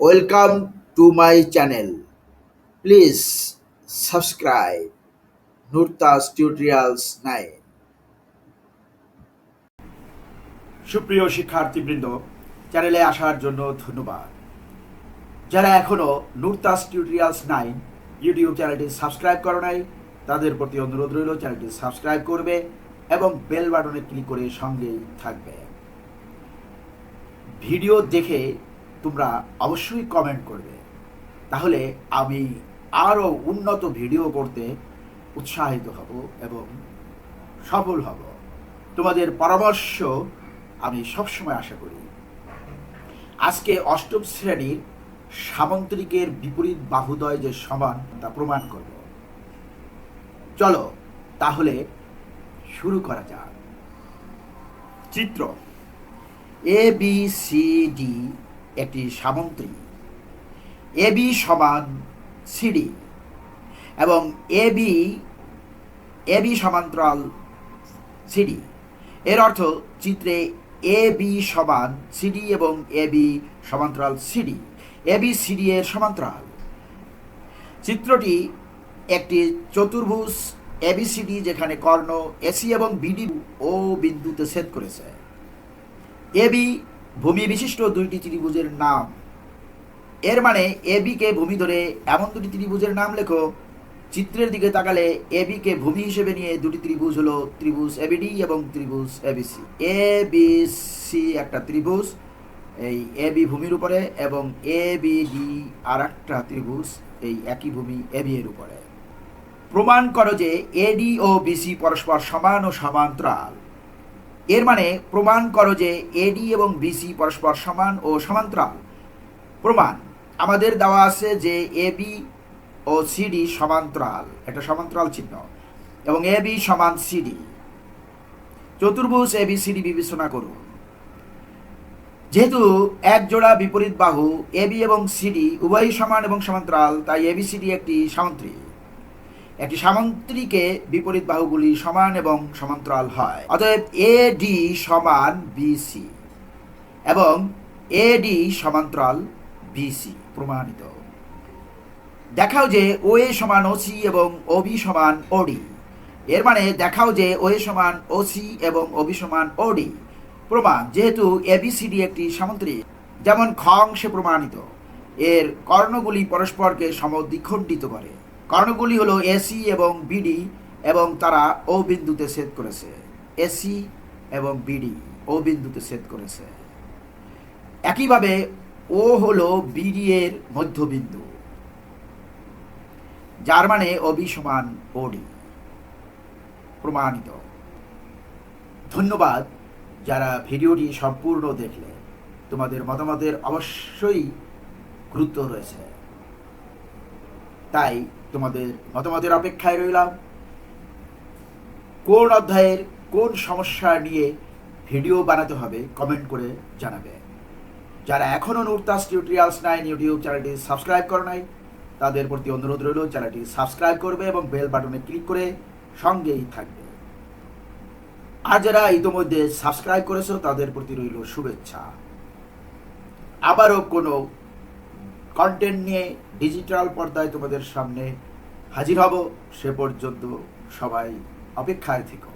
Welcome to my channel please subscribe Nurtas tutorials nine সুপ্রিয় শিক্ষার্থীবৃন্দ চ্যানেলে আসার জন্য ধন্যবাদ। যারা এখনও নুরতাস টিউটোরিয়ালস নাইন ইউটিউব চ্যানেলটি সাবস্ক্রাইব করো নাই, তাদের প্রতি অনুরোধ রইল চ্যানেলটি সাবস্ক্রাইব করবে এবং বেল বাটনে ক্লিক করে সঙ্গেই থাকবে। ভিডিও দেখে তোমরা অবশ্যই কমেন্ট করবে। তাহলে আমি আরও উন্নত ভিডিও করতে উৎসাহিত হব এবং সফল হব। তোমাদের পরামর্শ আমি সবসময় আশা করি। আজকে অষ্টম শ্রেণির সামন্ত্রিকের বিপরীত বাহুদয় যে সমান, তা প্রমাণ করব। চলো, তাহলে শুরু করা যাক। চিত্র। এ বি সি ডি একটি সামন্ত্রী এ বি সমান সিডি এবং এ বি এ বি সমান্তরাল সিডি এর অর্থ চিত্রে এ বি সমান সিডি এবং এ বি সমান্তরাল সিডি এ বি সিডি এর সমান্তরাল। চিত্রটি একটি চতুর্ভুজ এবিসিডি যেখানে কর্ণ এসি এবং বিডি ও বিন্দুতে ছেদ করেছে। এবি ভূমি বিশিষ্ট দুইটি ত্রিভুজের নাম। এর মানে এবিকে ভূমি ধরে এমন দুটি ত্রিভুজের নাম লেখো। চিত্রের দিকে তাকালে এবিকে ভূমি হিসেবে নিয়ে দুটি ত্রিভুজ হলো ত্রিভুজ এবিডি এবং ত্রিভুজ এবিসি এ বি সি একটা ত্রিভুজ, এই এ বি ভূমির উপরে এবং এ বি ডি আর একটা ত্রিভুজ, এই একই ভূমি এ বি এর উপরে। প্রমাণ করো যে এডি ও বিসি পরস্পর সমান ও সমান্তরাল। এর মানে প্রমাণ করো যে এডি এবং বিসি পরস্পর সমান ও সমান্তরাল। প্রমাণ, আমাদের দেওয়া আছে যে এ বি ও সিডি সমান্তরাল, একটা সমান্তরাল চিহ্ন, এবং এ বি সমান সিডি চতুর্ভুজ এ বি সিডি বিবেচনা করুন। যেহেতু এক জোড়া বিপরীত বাহু এবি এবং সিডি উভয়ই সমান এবং সমান্তরাল, তাই এবিসিডি একটি সামন্ত্রিক একটি সামন্ত্রিকে বিপরীত বাহুগুলি সমান এবং সমান্তরাল হয়। অতএব এ ডি সমান বিসি এবং এ ডি সমান্তরাল বিসি প্রমাণিত। দেখাও যে ও এ সমান ওসি এবং ওবি সমান ওডি এর মানে দেখাও যে ও এ সমান ওসি এবং ওবি সমান ওডি প্রমাণ, যেহেতু এবিসিডি একটি সামন্ত্রিক, যেমন খ অংশে প্রমাণিত। এর কর্ণগুলি পরস্পরকে সমদ্বিখণ্ডিত করে। কর্ণগুলি হলো এসি এবং বিডি এবং তারা ও বিন্দুতে ছেদ করেছে। এসি এবং বিডি ও বিন্দুতে ছেদ করেছে। একইভাবে ও হলো বিডি এর মধ্যবিন্দু, যার মানে অবি সমান ওডি প্রমাণিত। ধন্যবাদ যারা ভিডিওটি সম্পূর্ণ দেখলে। তোমাদের মতামতের অবশ্যই গুরুত্ব রয়েছে। তাই তোমাদের মতামতের অপেক্ষায় রইলাম। কোন অধ্যায়ের কোন সমস্যা নিয়ে ভিডিও বানাতে হবে কমেন্ট করে জানাবে। যারা এখনও নুরতাস টিউটোরিয়ালস নাইন ইউটিউব চ্যানেলটি সাবস্ক্রাইব করে নাই, তাদের প্রতি অনুরোধ রইল চ্যানেলটি সাবস্ক্রাইব করবে এবং বেল বাটনে ক্লিক করে সঙ্গেই থাকবে। আর যারা ইতোমধ্যে সাবস্ক্রাইব করেছ, তাদের প্রতি রইল শুভেচ্ছা। আবারও কোনো কন্টেন্ট নিয়ে ডিজিটাল পর্দায় তোমাদের সামনে হাজির হব। সে পর্যন্ত সবাই অপেক্ষায় থেকো।